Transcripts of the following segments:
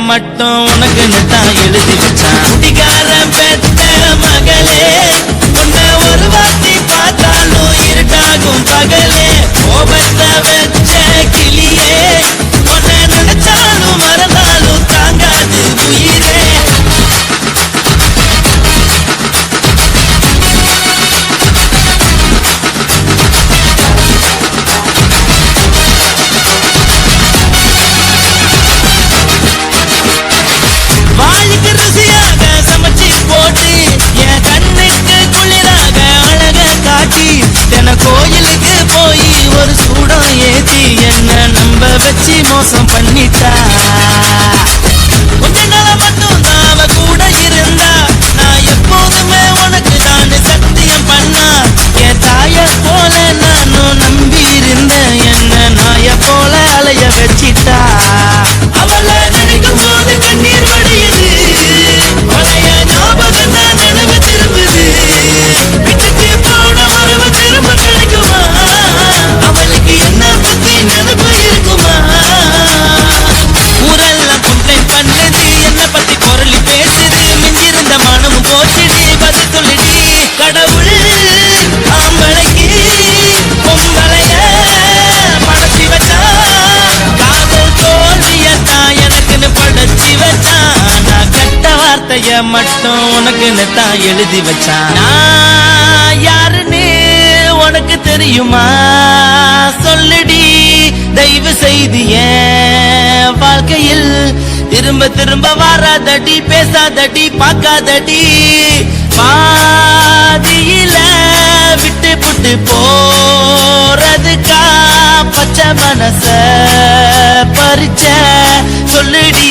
மட்டும் உனக்குன்னு தான் எழுதி வச்சான். குடிகார பெத்த மகளே உன்னை ஒரு வாத்தி பார்த்தாலும் இருட்டாகும் பகலே. கோபத்தை வச்சு மோசம் பண்ணிட்டா கொஞ்ச மட்டும் உனக்கு தான் எழுதி வச்சான். யாருன்னு உனக்கு தெரியுமா? சொல்லுடி தயவு செய்திய வாழ்க்கையில் திரும்ப திரும்ப வராதடி பேசாதடி பார்க்காதடி. பாதியில விட்டு புட்டு போறதுக்கா பச்சை மனச பறிச்ச சொல்லுடி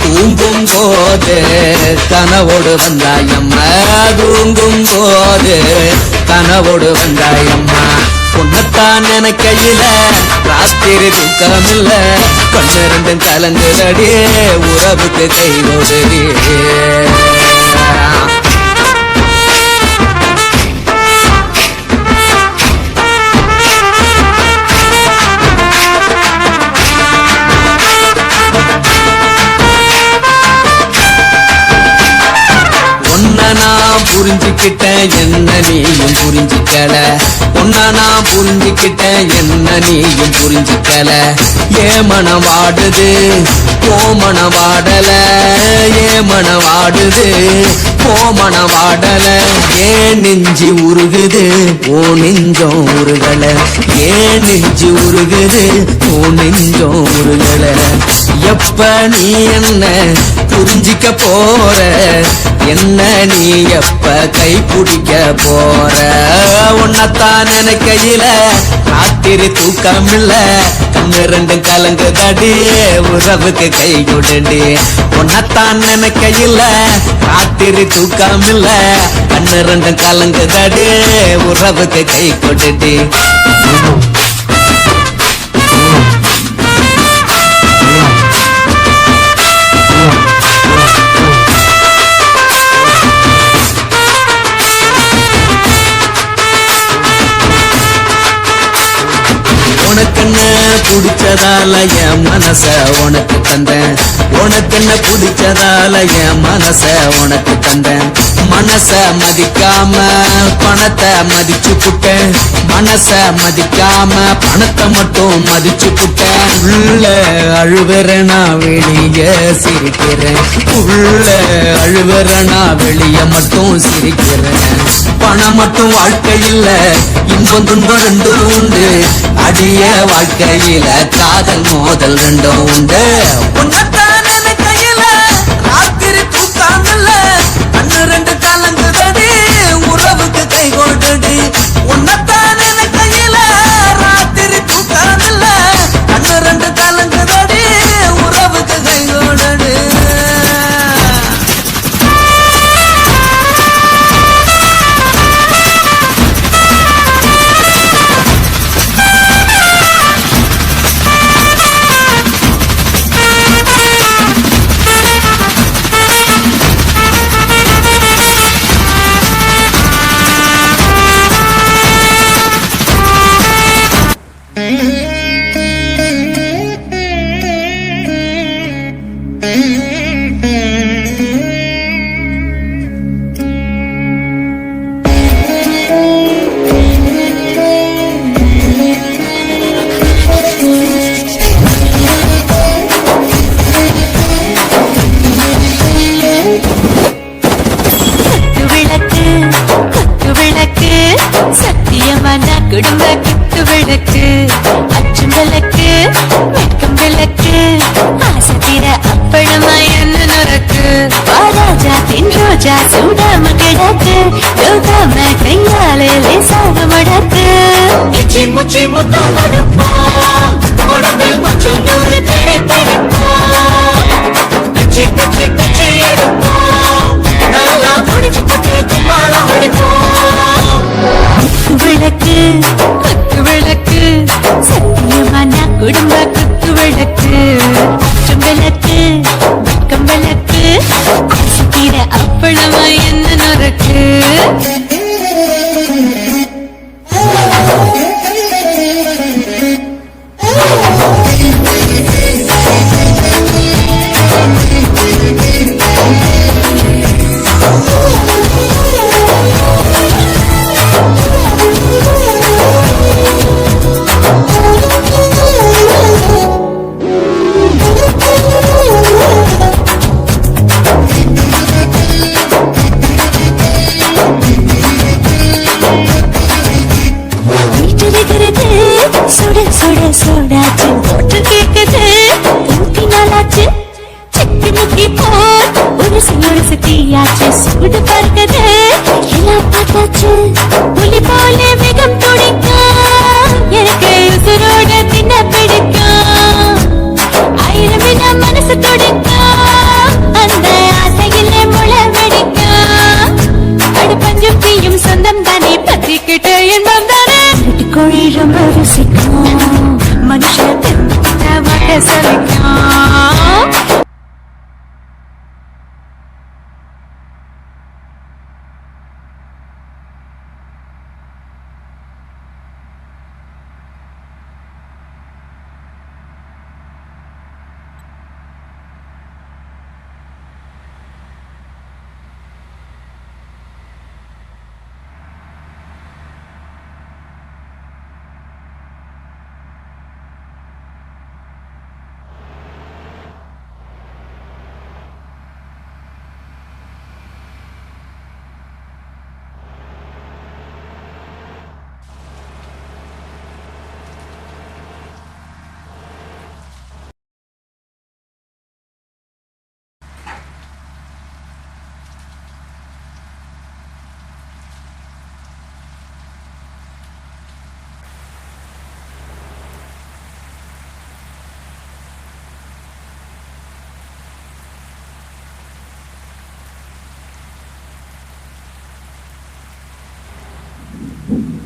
தூங்கும் போது கனவோடு வந்தாயம்மா தூங்கும் போது கனவோடு வந்தாயம்மா உன்னத்தான் நினைக்கையில ராத்திரி தூக்கமில்ல. கண்ணு ரெண்டும் கலங்குதடி உறவுக்கு கை கொடுடி புரிஞ்சுக்கிட்டேன் என்ன நீயும் புரிஞ்சுக்கல? ஒன்னா நான் புரிஞ்சுக்கிட்டேன் என்ன நீயும் புரிஞ்சுக்கல? ஏ மனம் வாடுது? ஓ மனம் வாடல. ஏ மனம் வாடுது? ஓ மனம் வாடல. ஏன் நெஞ்சு உருகுது? ஓ நெஞ்சம் உருகல. ஏன் நெஞ்சு உருகுது? ஓ நெஞ்சம் உருகல. எப்ப நீ என்ன புரிஞ்சிக்க போற. என்ன நீ எப்ப கை பிடிக்க போற? உன்னத்தான் நினைக்கையில ராத்திரி தூக்கமில்ல. கண்ணு ரெண்டு கலங்கு தடி உறவுக்கு கை கொடுண்டி உன்னத்தான் நினைக்கையில ராத்திரி தூக்கம் இல்ல கண்ணு ரெண்டு கலங்கு தடி உறவுக்கு கை கொடுண்டி உனக்கென்ன என் மனச உனக்கு தந்தேன் உனக்கென்ன பிடிச்சதால என் மனச உனக்கு தந்தேன் மனச மதிக்காம பணத்தை மதிச்சு புட்டேன். மனச மதிக்காம பணத்தை மட்டும் மதிச்சு புட்டேன். உள்ள அழுவரனா வெளிய சிரிக்கிறேன். உள்ள அழுவரனா வெளிய மட்டும் சிரிக்கிறேன். பணம் மட்டும் வாழ்க்கையில் இன்பம் துன்பம் ரெண்டும் உண்டு. அடிய வாழ்க்கையில காதல் மோதல் ரெண்டும் உண்டு. உன்னத்தான் விழுந்த குடும்ப குத்து விளக்கு அச்சும் விளக்கு வெட்கம் விளக்கு. ஆசத்திர அப்பளமா என்ன நுறக்கு. ராஜா தின் ரோஜா சூடாம கிடக்கு. யோகாம கையாலே லேசாக முடக்கு. கிச்சி முச்சி முத்தம் கொடுப்போம் உடம்பில் கொஞ்சம் நூறு தேய்ப்பெடுப்போம் பிச்சி பிச்சி பிச்சி எடுப்போம் நல்லா குடிச்சு குட்டி கும்மாளம் அடிப்போம் விளக்கு குத்து விளக்கு சத்தியமான குடும்ப குத்து விளக்கு அச்சம் விளக்கு வெட்கம் விளக்கு அப்பளமா என்ன நொறுக்கு? Mm-hmm.